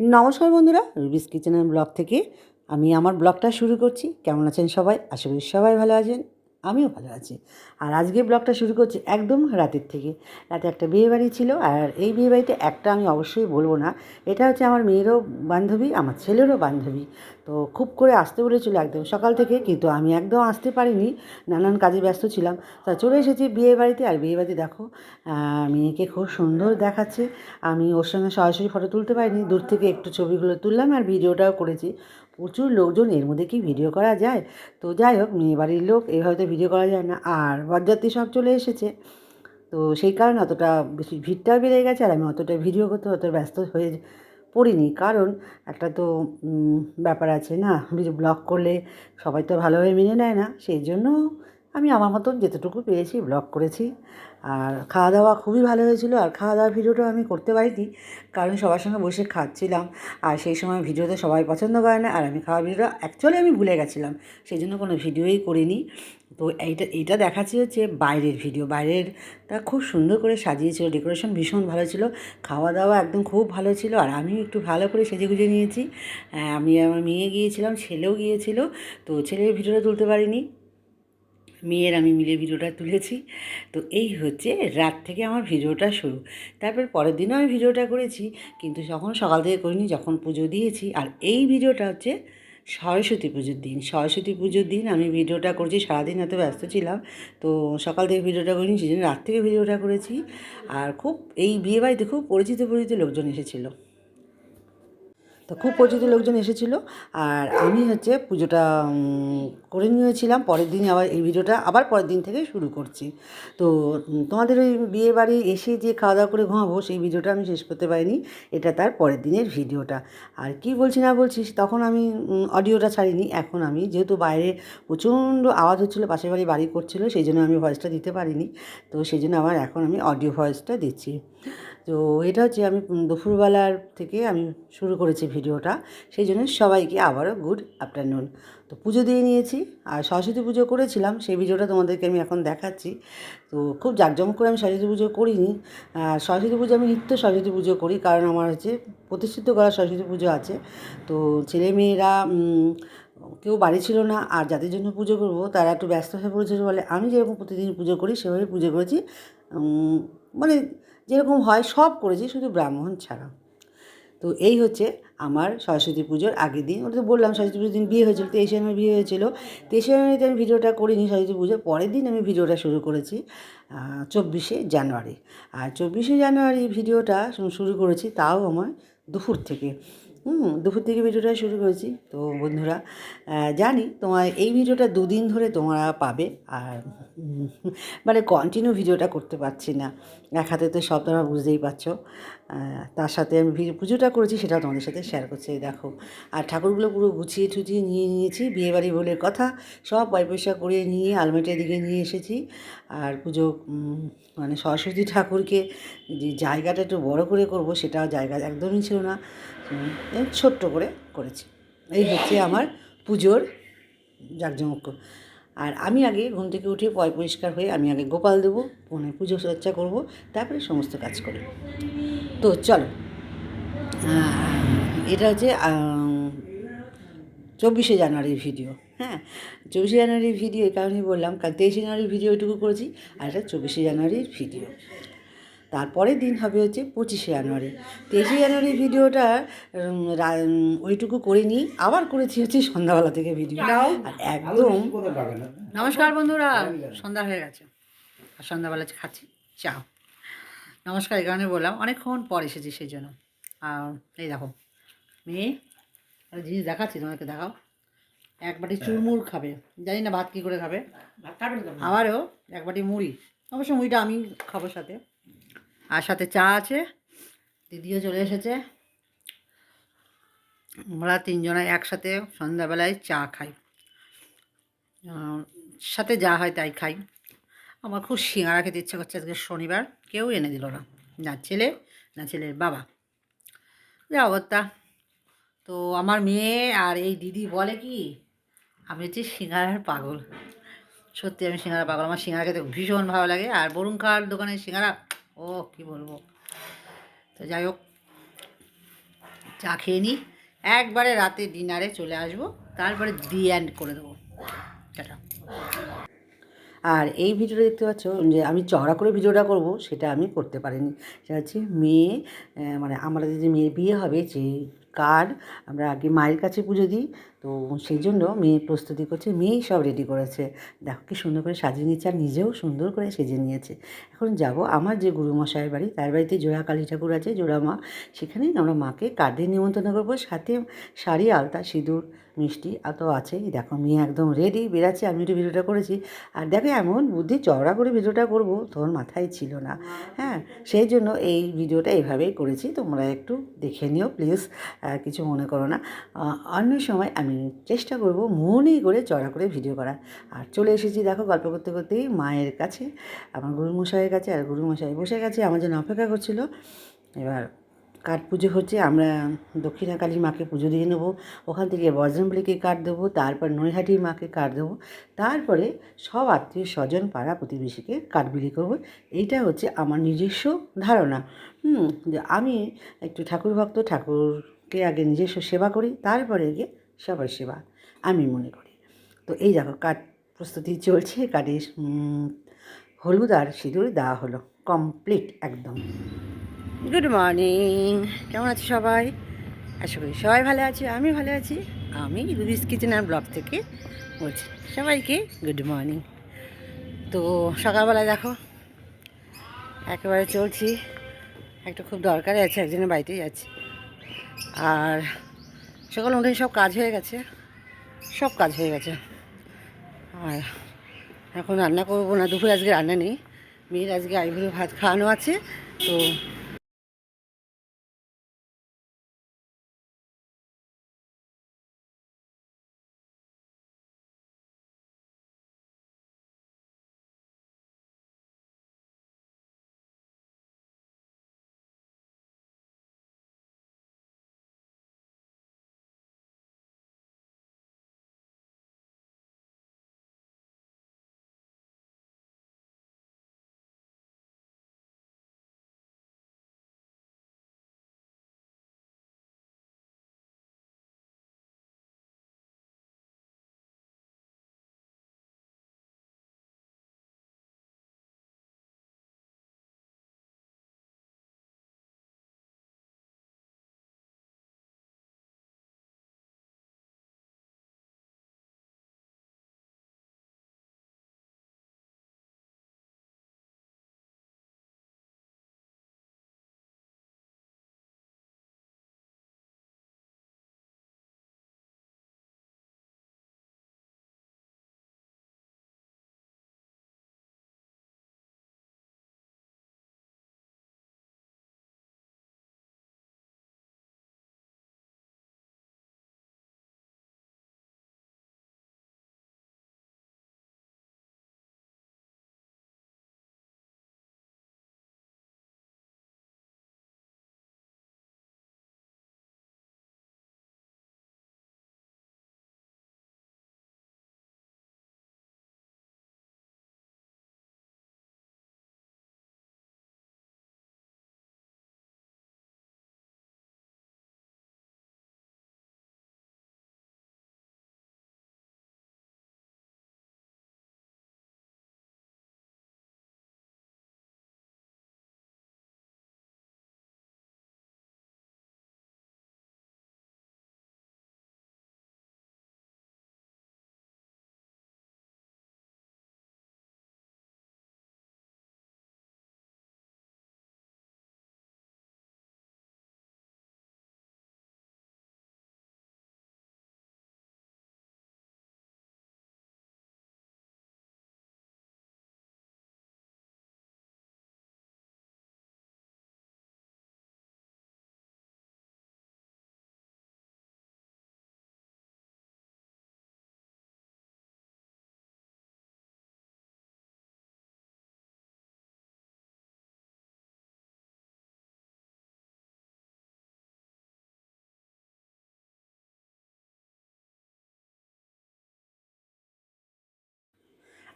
নমস্কার বন্ধুরা, রুবিস কিচেনের ব্লগ থেকে আমি আমার ব্লগটা শুরু করছি। কেমন আছেন সবাই? আশা করি সবাই ভালো আছেন। আমিও ভালো আছি। আর আজকে ব্লগটা শুরু করছি একদম রাতের থেকে। রাতে একটা বিয়েবাড়ি ছিল আর এই বিয়েবাড়িতে একটা আমি অবশ্যই বলব না। এটা হচ্ছে আমার মেয়েরও বান্ধবী, আমার ছেলেরও বান্ধবী। তো খুব করে আসতে বলেছিল একদম সকাল থেকে কিন্তু আমি একদম আসতে পারিনি। নানান কাজে ব্যস্ত ছিলাম। তা চলে এসেছি বিয়েবাড়িতে আর বিয়ে বাড়িতে দেখো মেয়েকে খুব সুন্দর দেখাচ্ছে। আমি ওর সঙ্গে সরাসরি ফটো তুলতে পারিনি। দূর থেকে একটু ছবিগুলো তুললাম আর ভিডিওটাও করেছি। প্রচুর লোকজন এর মধ্যে কি ভিডিও করা যায়? তো যাই হোক মেয়ে বাড়ির লোক এভাবে তো ভিডিও করা যায় না। আর বরযাত্রী সব চলে এসেছে। তো সেই কারণে অতটা বেশি ভিড়টাও বেড়ে গেছে আর আমি অতটা ভিডিও করতে অত ব্যস্ত হয়ে পড়িনি। কারণ একটা তো ব্যাপার আছে না ব্লগ করলে সবাই তো ভালোভাবে মেনে নেয় না। সেই জন্য আমি আমার মতন যেতটুকু পেরেছি ব্লগ করেছি। আর খাওয়া দাওয়া খুবই ভালো হয়েছিল। আর খাওয়া দাওয়ার ভিডিওটা আমি করতে পারিনি, কারণ সবার সঙ্গে বসে খাচ্ছিলাম। আর সেই সময় ভিডিওতে সবাই পছন্দ করে না, আর আমি খাওয়া ভিডিওটা অ্যাকচুয়ালি আমি ভুলে গেছিলাম। সেই জন্য কোনো ভিডিওই করিনি। তো এইটা এইটা দেখাচ্ছি হচ্ছে বাইরের ভিডিও বাইরেরটা খুব সুন্দর করে সাজিয়েছিল ডেকোরেশন ভীষণ ভালো ছিল। খাওয়া দাওয়া একদম খুব ভালো ছিল। আর আমিও একটু ভালো করে সেজে গুজে নিয়েছি আমি আমার মেয়ে গিয়েছিলাম, ছেলেও গিয়েছিল। তো ছেলের ভিডিওটা তুলতে পারিনি। মেয়ের আমি মিলে ভিডিওটা তুলেছি। তো এই হচ্ছে রাত থেকে আমার ভিডিওটা শুরু। তারপর পরের দিনও আমি ভিডিওটা করেছি, কিন্তু যখন সকাল থেকে করিনি, যখন পুজো দিয়েছি, আর এই ভিডিওটা হচ্ছে সরস্বতী পুজোর দিন। সরস্বতী পুজোর দিন আমি ভিডিওটা করছি, সারাদিন এত ব্যস্ত ছিলাম, তো সকাল থেকে ভিডিওটা করিনি, সেই জন্য রাত থেকে ভিডিওটা করেছি। আর খুব এই বিয়ে বাড়িতে খুব পরিচিত পরিচিত লোকজন এসেছিল। তো খুব পরিচিত লোকজন এসেছিল। আর আমি হচ্ছে পুজোটা করে নিয়েছিলাম। পরের দিন আবার এই ভিডিওটা আবার পরের দিন থেকে শুরু করছি। তো তোমাদের ওই বিয়ে বাড়ি এসে যে খাওয়া দাওয়া করে ঘুমাবো সেই ভিডিওটা আমি শেষ করতে পারিনি। এটা তার পরের দিনের ভিডিওটা। আর কি বলছি না বলছিস তখন আমি অডিওটা ছাড়িনি। এখন আমি যেহেতু বাইরে প্রচণ্ড আওয়াজ হচ্ছিল, পাশের বাড়ি বাড়ি করছিল, সেই জন্য আমি ভয়েসটা দিতে পারিনি। তো সেই জন্য আবার এখন আমি অডিও ভয়েসটা দিচ্ছি। তো এটা হচ্ছে আমি দুপুরবেলার থেকে আমি শুরু করেছি ভিডিওটা, সেই জন্য সবাইকে আবারও গুড আফটারনুন তো পুজো দিয়ে নিয়েছি, আর সরস্বতী পুজো করেছিলাম, সেই ভিডিওটা তোমাদেরকে আমি এখন দেখাচ্ছি। তো খুব জাঁকজমক করে আমি সরস্বতী পুজো করিনি, আর সরস্বতী পুজো আমি নিত্য সরস্বতী পুজো করি, কারণ আমার হচ্ছে প্রতিষ্ঠিত করা সরস্বতী পুজো আছে। তো ছেলে মেয়েরা কেউ বাড়ি ছিল না, আর যাদের জন্য পুজো করব, তারা একটু ব্যস্ত হয়ে পড়েছিল বলে আমি যেরকম প্রতিদিন পুজো করি সেভাবে পুজো করেছি। মানে যেরকম হয়, সব করেছি, শুধু ব্রাহ্মণ ছাড়া। তো এই হচ্ছে আমার সরস্বতী পুজোর আগের দিন। ওটা তো বললাম, সরস্বতী পুজোর দিন বিয়ে হয়েছিল, তেইশে জানুয়ারি বিয়ে হয়েছিল। তেইশে জানুয়ারিতে আমি ভিডিওটা করিনি, সরস্বতী পুজোর পরের দিন আমি ভিডিওটা শুরু করেছি চব্বিশে জানুয়ারি। আর চব্বিশে জানুয়ারি ভিডিওটা শুরু করেছি তাও আমার দুপুর থেকে। হুম, দুপুর থেকে ভিডিওটা শুরু করেছি। তো বন্ধুরা জানি তোমার এই ভিডিওটা দুদিন ধরে তোমরা পাবে আর মানে কন্টিনিউ ভিডিওটা করতে পারছি না। এক হাতে তো সব তোমরা বুঝতেই পারছ। তার সাথে আমি পুজোটা করেছি, সেটাও তোমাদের সাথে শেয়ার করছি দেখো। আর ঠাকুরগুলো পুরো গুছিয়ে টুচিয়ে নিয়ে নিয়েছি, বিয়েবাড়ি বলে কথা, সব পয় পয়সা করে নিয়ে আলমারিটার দিকে নিয়ে এসেছি। আর পুজো মানে সরস্বতী ঠাকুরকে যে জায়গাটা একটু বড় করে করব, সেটাও জায়গা একদমই ছিল না। ছোট্ট করে করেছি। এই হচ্ছে আমার পুজোর জাঁকজমক। আর আমি আগে ঘুম থেকে উঠে পয় পরিষ্কার হয়ে আমি আগে গোপাল দেবো মানে পুজো চর্চা করব, তারপরে সমস্ত কাজ করি। তো চলো। এটা হচ্ছে চব্বিশে জানুয়ারির ভিডিও হ্যাঁ? চব্বিশে জানুয়ারির ভিডিও এই কারণেই বললাম কারণ তেইশে জানুয়ারির ভিডিও ওইটুকু করেছি আর এটা চব্বিশে জানুয়ারির ভিডিও। তারপরের দিন হবে হচ্ছে পঁচিশে জানুয়ারি। তেইশে জানুয়ারির ভিডিওটা ওইটুকু করে নিই আবার করেছি হচ্ছে সন্ধ্যাবেলা থেকে ভিডিও। আর একদম নমস্কার বন্ধুরা সন্ধ্যা হয়ে গেছে। আর সন্ধ্যাবেলা খাচ্ছি চা নমস্কার এই কারণে বললাম অনেকক্ষণ পর এসেছি সেই জন্য। আর এই দেখো মেয়ে একটা জিনিস দেখাচ্ছি তোমাকে দেখাও। এক বাটি চুরমুর খাবে। জানি না ভাত কী করে খাবে। আবারও এক বাটি মুড়ি। অবশ্য মুড়িটা আমি খাব সাথে। আর সাথে চা আছে। দিদিও চলে এসেছে। আমরা তিনজনে একসাথে সন্ধ্যাবেলায় চা খাই। সাথে যা হয় তাই খাই। আমার খুব সিঙ্গারা খেতে ইচ্ছে করছে আজকে শনিবার। কেউ এনে দিল না। না ছেলে, না ছেলের বাবা। যা অবস্থা। তো আমার মেয়ে আর এই দিদি বলে কি, আমি হচ্ছে সিঙ্গারার পাগল। সত্যি আমি সিঙ্গারা পাগল। আমার সিঙ্গারা খেতে ভীষণ ভালো লাগে। আর বরুণ খাওয়ার দোকানে সিঙ্গারা, ও কি বলব। তো যাই হোক, চা খেয়ে নিই একবারে রাতে ডিনারে চলে আসব। তারপরে দি অ্যান্ড করে দেবো। টাটা। আর এই ভিডিওটা দেখতে পাচ্ছ যে আমি চড়া করে ভিডিওটা করব, সেটা আমি করতে পারিনি। সেটা হচ্ছে মেয়ে মানে আমাদের যে মেয়ে বিয়ে হবে, যে কার্ড আমরা আগে মায়ের কাছে পুজো দিই তো সেই জন্য মেয়ে প্রস্তুতি করছে, মেয়েই সব রেডি করেছে। দেখো কি সুন্দর করে সাজিয়ে নিয়েছে আর নিজেও সুন্দর করে সেজে নিয়েছে। এখন যাব আমার যে গুরুমশাইয়ের বাড়ি, তার বাড়িতে জোড়া কালী ঠাকুর আছে, জোড়া মা। সেখানেই আমরা মাকে কার্ডে নিমন্ত্রণ করব, সাথে শাড়ি, আলতা, সিঁদুর, মিষ্টি এত আছে এই দেখো মেয়ে একদম রেডি বেরাচ্ছে আমি একটু ভিডিওটা করেছি। আর দেখো এমন বুদ্ধি, চওড়া করে ভিডিওটা করব, তোর মাথায় ছিল না। হ্যাঁ সেই জন্য এই ভিডিওটা এইভাবেই করেছি। তোমরা একটু দেখে নিও প্লিজ কিছু মনে করো না। অন্য সময় আমি চেষ্টা করব মনেই করে চড়া করে ভিডিও করা। আর চলে এসেছি দেখো গল্প করতে করতেই মায়ের কাছে, আমার গুরুমশাইয়ের কাছে আর গুরুমশাই বসে গেছে, আমার জন্য অপেক্ষা করছিল। এবার কাঠ পুজো হচ্ছে, আমরা দক্ষিণা কালী মাকে পুজো দিয়ে নেব, ওখান থেকে বজরংবলীকে কাঠ দেবো, তারপর নৈহাটির মাকে কাঠ দেবো, তারপরে সব আত্মীয় স্বজন পাড়া প্রতিবেশীকে কাঠ বিলি করব। এইটা হচ্ছে আমার নিজস্ব ধারণা। হুম, যে আমি একটু ঠাকুর ভক্ত ঠাকুরকে আগে নিজস্ব সেবা করি, তারপরে গিয়ে সবার সেবা, আমি মনে করি। তো এই দেখো, কাঠ প্রস্তুতি চলছে কাঠে হলুদ আর সিঁদুর দেওয়া হলো কমপ্লিট একদম। গুড মর্নিং কেমন আছে সবাই? আশা করি সবাই ভালো আছে আমি ভালো আছি। আমি রুবিস কিচেন আর ব্লগ থেকে বলছি, সবাইকে গুড মর্নিং তো সকালবেলা দেখো, একেবারে চলছি, একটা খুব দরকারে আছে, একজনের বাড়িতে যাচ্ছি। আর সকাল উঠে সব কাজ হয়ে গেছে। সব কাজ হয়ে গেছে। আর এখন রান্না করব না, দুপুরে আজকে রান্না নেই। মেয়ের আজকে আইভুড়ো ভাত খাওয়ানো আছে, তো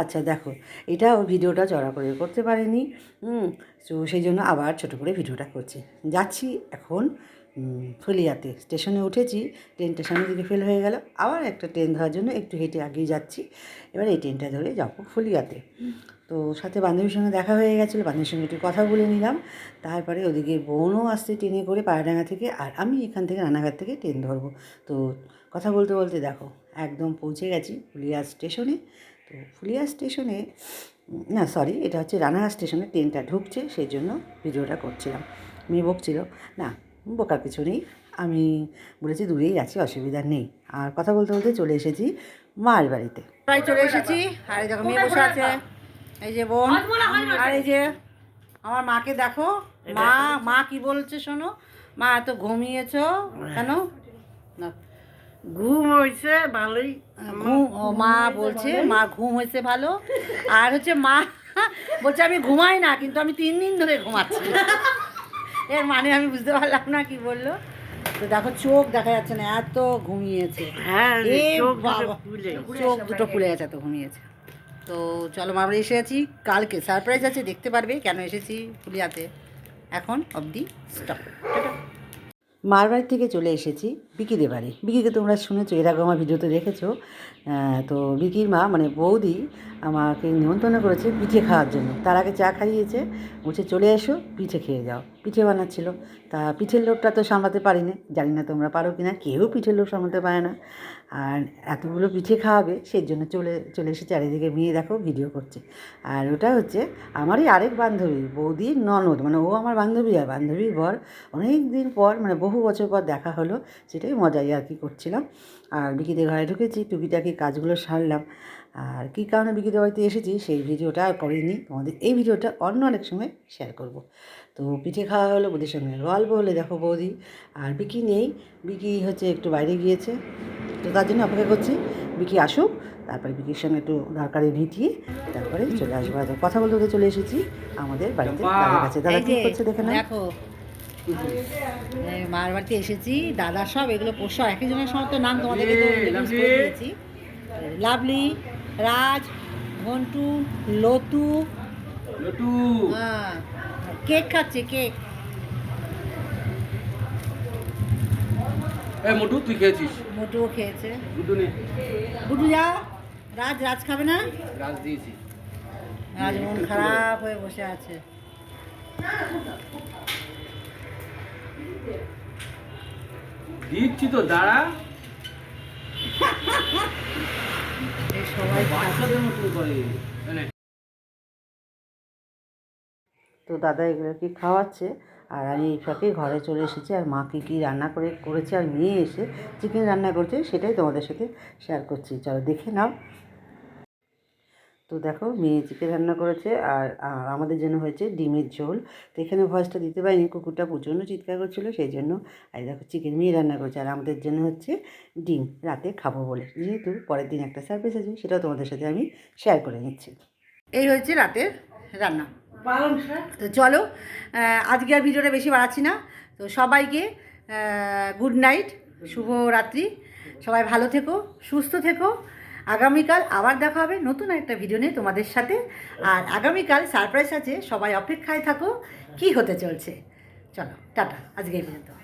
আচ্ছা দেখো, এটা এটাও ভিডিওটা চড়া করে করতে পারেনি তো সেই জন্য আবার ছোটো করে ভিডিওটা করছি। যাচ্ছি এখন ফুলিয়াতে। স্টেশনে উঠেছি, ট্রেনটা সামনের দিকে ফেল হয়ে গেল, আবার একটা ট্রেন ধরার জন্য একটু হেঁটে আগিয়ে যাচ্ছি। এবার এই ট্রেনটা ধরে যাব ফুলিয়াতে। তো সাথে বান্ধবীর সঙ্গে দেখা হয়ে গেছিল, বান্ধবীর সঙ্গে একটু কথা বলে নিলাম। তারপরে ওদিকে বোনও আসছে ট্রেনে করে পায়রাডাঙ্গা থেকে, আর আমি এখান থেকে রানাঘাট থেকে ট্রেন ধরবো। তো কথা বলতে বলতে দেখো, একদম পৌঁছে গেছি ফুলিয়া স্টেশনে। তো ফুলিয়া স্টেশনে না সরি এটা হচ্ছে রানাঘাট স্টেশনে ট্রেনটা ঢুকছে সেই জন্য ভিডিওটা করছিলাম। মেয়ে বকছিল না বোকার কিছু নেই আমি বলেছি দূরেই আছি অসুবিধা নেই। আর কথা বলতে বলতে চলে এসেছি মার বাড়িতে। প্রায় চলে এসেছি আর দেখো মেয়ে বসে আছে। এই যে বোন আর এই যে আমার মাকে দেখো মা মা কি বলছে শোনো? মা এত ঘুমিয়েছ কেন? না। ঘুম হয়েছে ভালোই। ঘুম মা বলছে মা ঘুম হয়েছে ভালো। আর হচ্ছে মা বলছে আমি ঘুমাই না কিন্তু আমি তিন দিন ধরে ঘুমাচ্ছি। এর মানে আমি বুঝতে পারলাম না কি বলল। তো দেখো চোখ দেখা যাচ্ছে না এত ঘুমিয়েছে। হ্যাঁ চোখ দুটো ফুলে খুলে গেছে। এত ঘুমিয়েছে। তো চলো আমরা এসে আছি কালকে। সারপ্রাইজ আছে দেখতে পারবে কেন এসেছি ফুলিয়াতে। এখন অবধি স্টপ মার বাড়ি থেকে চলে এসেছি। বিকিদের বাড়ি। বিকিকে তোমরা শুনেছো, এর আগে আমার ভিডিওতে দেখেছ। তো বিকির মা মানে বৌদি আমাকে নিমন্ত্রণ করেছে পিঠে খাওয়ার জন্য। তার আগে চা খাইয়েছে, বলছে চলে এসো, পিঠে খেয়ে যাও। পিঠে বানাচ্ছিল। তা পিঠের লোকটা তো সামলাতে পারি না জানি না তোমরা পারো কি না কেউ পিঠের লোক সামলাতে পারে না। আর এতগুলো পিঠে খাওয়াবে, সেই জন্য চলে চলে এসে চারিদিকে মেয়ে দেখো, ভিডিও করছে। আর ওটা হচ্ছে আমারই আরেক বান্ধবী, বৌদির ননদ। মানে ও আমার বান্ধবী আর বান্ধবীর বর। অনেক দিন পর মানে বহু বছর পর দেখা হলো সেটাই মজাই আর কি করছিলাম। আর বিকিদের ঘরে ঢুকেছি টুকিটাকি কাজগুলো সারলাম। আর কী কারণে বিকিদের বাড়িতে এসেছি সেই ভিডিওটা আর করিনি তোমাদের এই ভিডিওটা অন্য অনেক সময় শেয়ার করব। তো পিঠে খাওয়া হলো বৌদির সঙ্গে গল্প হলে দেখো বৌদি। আর বিকি নেই বিকি হচ্ছে একটু বাইরে গিয়েছে। তো তার জন্য অপেক্ষা করছি বিকি আসুক তারপরে বিকির সঙ্গে একটু দরকারি মিটিয়ে তারপরে চলে আসব। কথা বলতে চলে এসেছি আমাদের বাড়িতে দাদার কাছে। দাদা কি করছে দেখে না মার বাড়িতে এসেছি দাদা সব এগুলো পোষা একই জনের সময় তো নাম তোমাদেরকে দিয়েছি। লাভলি রাজ ঘন্টু লতু। লটু হ্যাঁ কেক খাচ্ছে কেক। এ মোটু তুই খেয়েছিস? মোটুও খেয়েছে। দুটো নে। গুটু যা। রাজ রাজ খাবে না? গাছ দিয়েছি। রাজ মন খারাপ হয়ে বসে আছে। দিচ্ছি তো দাঁড়া। সবাই বাচ্চাদের মতন করে। তো দাদা এগুলোকে খাওয়াচ্ছে? আর আমি এই ফাঁকে ঘরে চলে এসেছি আর মা কী কী রান্না করে করেছে আর মেয়ে এসে চিকেন রান্না করছে সেটাই তোমাদের সাথে শেয়ার করছি। চলো দেখে নাও। তো দেখো মেয়ে চিকেন রান্না করেছে আর আর আমাদের জন্য হয়েছে ডিমের ঝোল। তো এখানে ভয়েসটা দিতে পারিনি কুকুরটা প্রচণ্ড চিৎকার করছিল সেই জন্য আর দেখো চিকেন মেয়ে রান্না করেছে। আর আমাদের জন্য হচ্ছে ডিম রাতে খাব বলে। যেহেতু পরের দিন একটা সার্ভিস আছে সেটাও তোমাদের সাথে আমি শেয়ার করে নিচ্ছি। এই হয়েছে রাতের রান্না। তো চলো আজকে আর ভিডিওটা বেশি বাড়াচ্ছি না। তো সবাইকে গুড নাইট শুভ রাত্রি। সবাই ভালো থেকো সুস্থ থেকো। আগামীকাল আবার দেখা হবে নতুন একটা ভিডিও নিয়ে তোমাদের সাথে। আর আগামীকাল সারপ্রাইজ আছে, সবাই অপেক্ষায় থাকো, কি হতে চলছে। চলো, টাটা, আজকে এই পর্যন্ত।